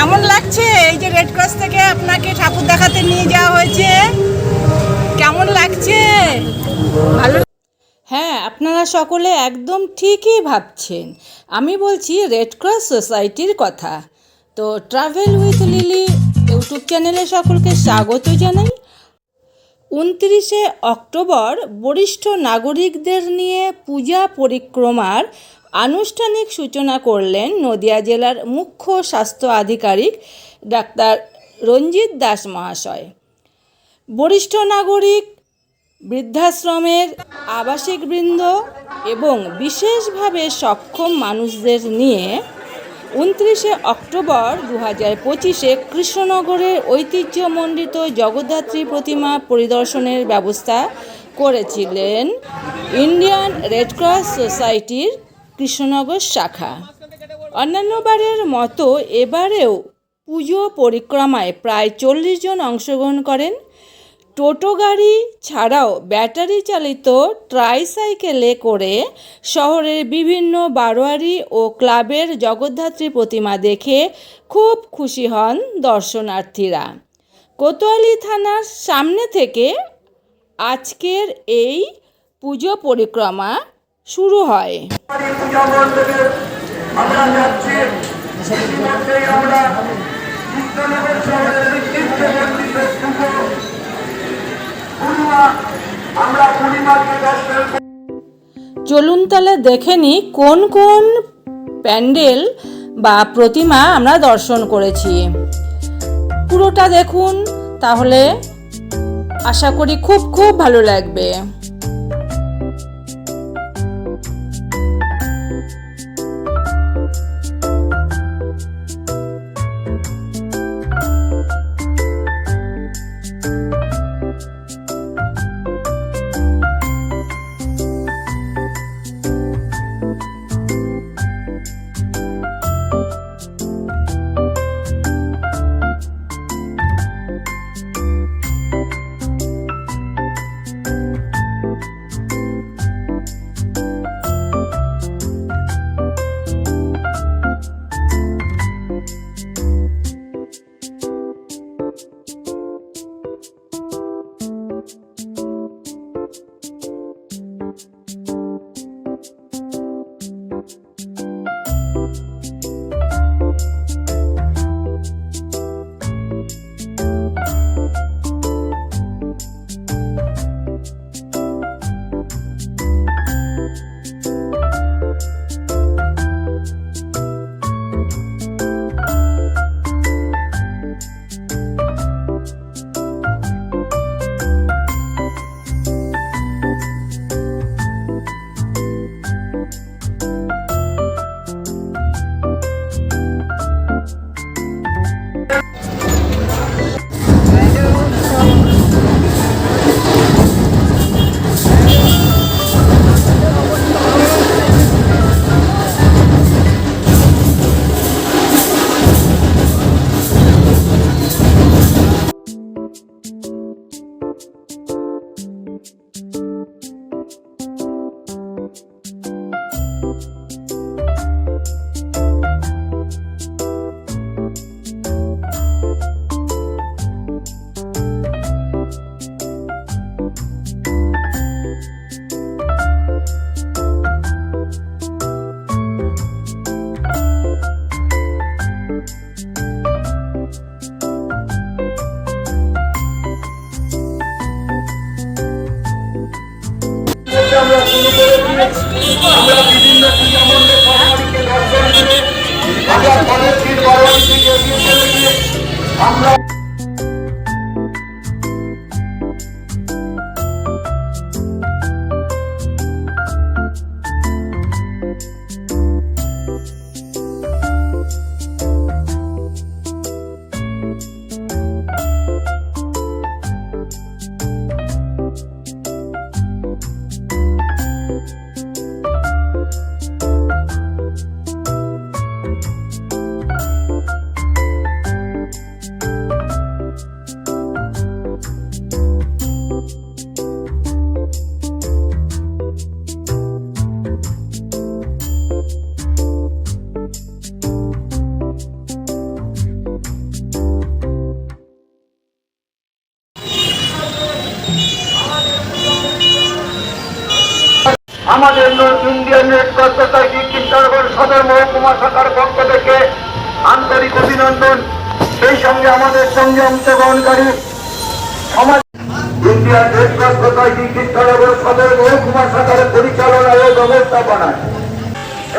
কেমন লাগছে? এই যে রেড ক্রস থেকে আপনাকে ঠাকুর দেখাতে নিয়ে যাওয়া হয়েছে। কেমন লাগছে? ভালো হ্যাঁ আপনারা সকলে একদম ঠিকই ভাবছেন। আমি বলছি রেড ক্রস সোসাইটির কথা। তো ট্রাভেল উইথ লিলি ইউটিউব চ্যানেলে সকলকে স্বাগত জানাই। উনত্রিশে অক্টোবর বরিষ্ঠ নাগরিকদের নিয়ে পূজা পরিক্রমার আনুষ্ঠানিক সূচনা করলেন নদিয়া জেলার মুখ্য স্বাস্থ্য আধিকারিক ডাক্তার রঞ্জিত দাস মহাশয়। বরিষ্ঠ নাগরিক, বৃদ্ধাশ্রমের আবাসিক বৃন্দ এবং বিশেষভাবে সক্ষম মানুষদের নিয়ে উনত্রিশে অক্টোবর দু হাজার পঁচিশে কৃষ্ণনগরের ঐতিহ্যমণ্ডিত জগদ্ধাত্রী প্রতিমা পরিদর্শনের ব্যবস্থা করেছিলেন ইন্ডিয়ান রেডক্রস সোসাইটির কৃষ্ণনগর শাখা। অন্যান্যবারের মতো এবারেও পুজো পরিক্রমায় প্রায় চল্লিশ জন অংশগ্রহণ করেন। টোটো গাড়ি ছাড়াও ব্যাটারি চালিত ট্রাইসাইকেলে করে শহরের বিভিন্ন বারোয়ারি ও ক্লাবের জগদ্ধাত্রী প্রতিমা দেখে খুব খুশি হন দর্শনার্থীরা। কোতোয়ালি থানার সামনে থেকে আজকের এই পুজো পরিক্রমা শুরু হয়। চলুন তাহলে দেখে নিই কোন কোন প্যান্ডেল বা প্রতিমা আমরা দর্শন করেছি পুরোটা দেখুন, তাহলে আশা করি খুব খুব ভালো লাগবে আমাদের Indian red cross society Krishnanagar সদর মহকুমা শাখার পক্ষ থেকে আন্তরিক অভিনন্দন। সেই সঙ্গে আমাদের সঙ্গে অংশগ্রহণকারী সমাজ Indian red cross society Krishnanagar সদর মহকুমা শাখার পরিচালনায় ও ব্যবস্থাপনায়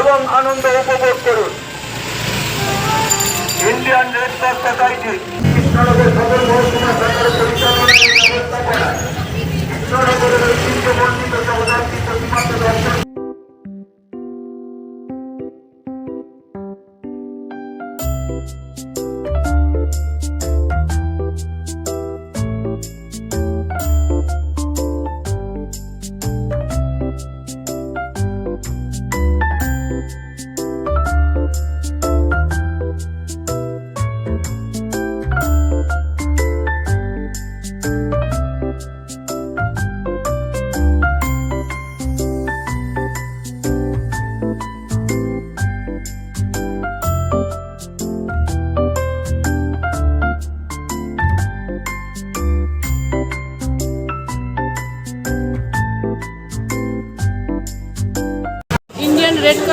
এবং আনন্দ উপভোগ করুন। Indian red cross society Krishnanagar সদর মহকুমা শাখার পরিচালনায় ও ব্যবস্থাপনায় কৃষ্ণনগরের ঐতিহ্যমণ্ডিত জগদ্ধাত্রী প্রতিমাকে দর্শন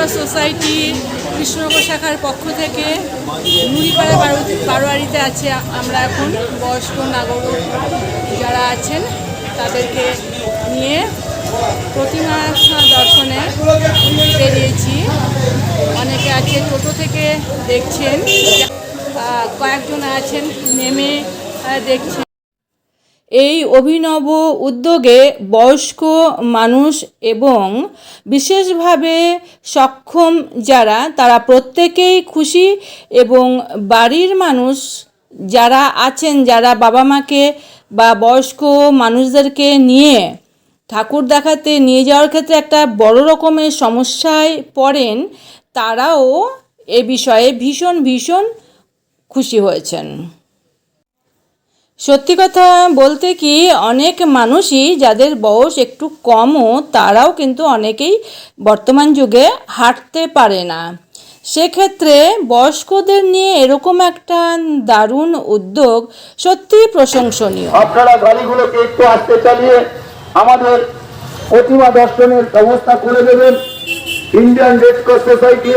ক্রস সোসাইটি, কৃষ্ণনগর শাখার পক্ষ থেকে মুড়িপাড়া বারো বারোয়ারিতে আছে আমরা এখন বয়স্ক নাগরিক যারা আছেন, তাদেরকে নিয়ে প্রতিমা দর্শনে বেরিয়েছি। অনেকে আছে টোটো থেকে দেখছেন কয়েকজন আছেন, নেমে দেখছেন। এই অভিনব উদ্যোগে বয়স্ক মানুষ এবং বিশেষভাবে সক্ষম যারা, তারা প্রত্যেকেই খুশি এবং বাড়ির মানুষ যারা আছেন, যারা বাবা মাকে বা বয়স্ক মানুষদেরকে নিয়ে ঠাকুর দেখাতে নিয়ে যাওয়ার ক্ষেত্রে একটা বড় রকমের সমস্যায় পড়েন, তারাও এ বিষয়ে ভীষণ ভীষণ খুশি হয়েছেন। সত্যি কথা বলতে কি, অনেক মানুষই যাদের বয়স একটু কমও, তারাও কিন্তু অনেকেই বর্তমান যুগে হাঁটতে পারে না। সেক্ষেত্রে বয়স্কদের নিয়ে এরকম একটা দারুণ উদ্যোগ সত্যিই প্রশংসনীয়। আপনারা গাড়িগুলোকে একটু আসতে চালিয়ে আমাদের প্রতিমা দর্শনের ব্যবস্থা করে দেবেন। Indian red cross society,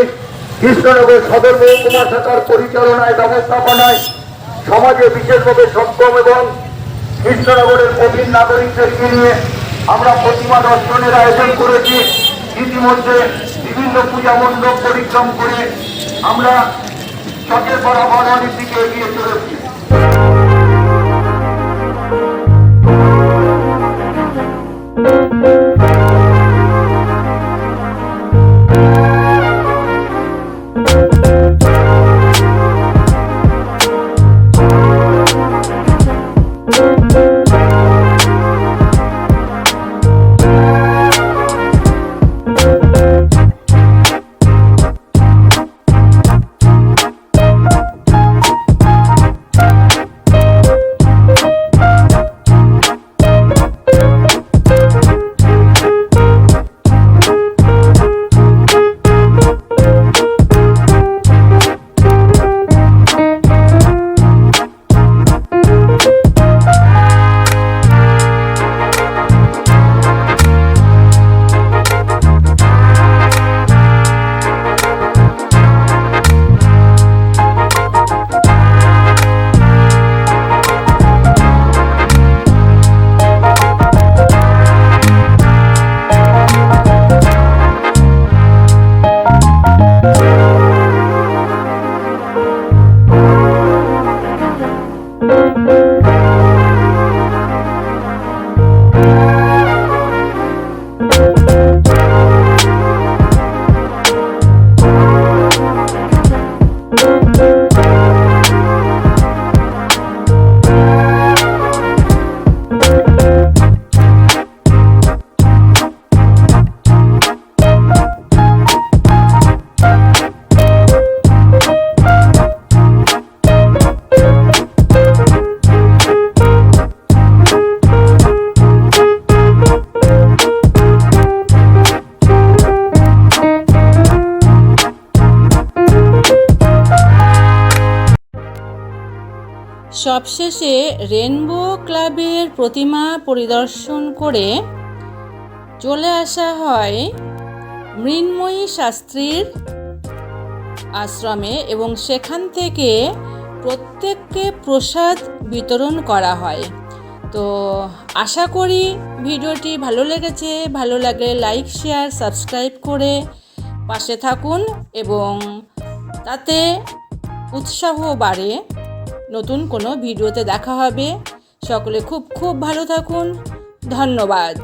Krishnanagar সদর মহকুমা শাখার পরিচালনায়, ব্যবস্থাপনায় সমাজে বিশেষভাবে সক্ষম এবং কৃষ্ণনগরের প্রবীণ নাগরিকদেরকে নিয়ে আমরা প্রতিমা দর্শনের আয়োজন করেছি। ইতিমধ্যে বিভিন্ন পূজা মণ্ডপ পরিক্রম করে আমরা চকের বড়ানির দিকে এগিয়ে চলেছি। সবশেষে রেনবো ক্লাবের প্রতিমা পরিদর্শন করে চলে আসা হয় মৃন্ময়ী শাস্ত্রীর আশ্রমে এবং সেখান থেকে প্রত্যেককে প্রসাদ বিতরণ করা হয়। তো আশা করি ভিডিওটি ভালো লেগেছে। ভালো লাগলে লাইক, শেয়ার, সাবস্ক্রাইব করে পাশে থাকুন এবং তাতে উৎসাহ বাড়ে। নতুন কোনো ভিডিওতে দেখা হবে। সকলে খুব খুব ভালো থাকুন। ধন্যবাদ।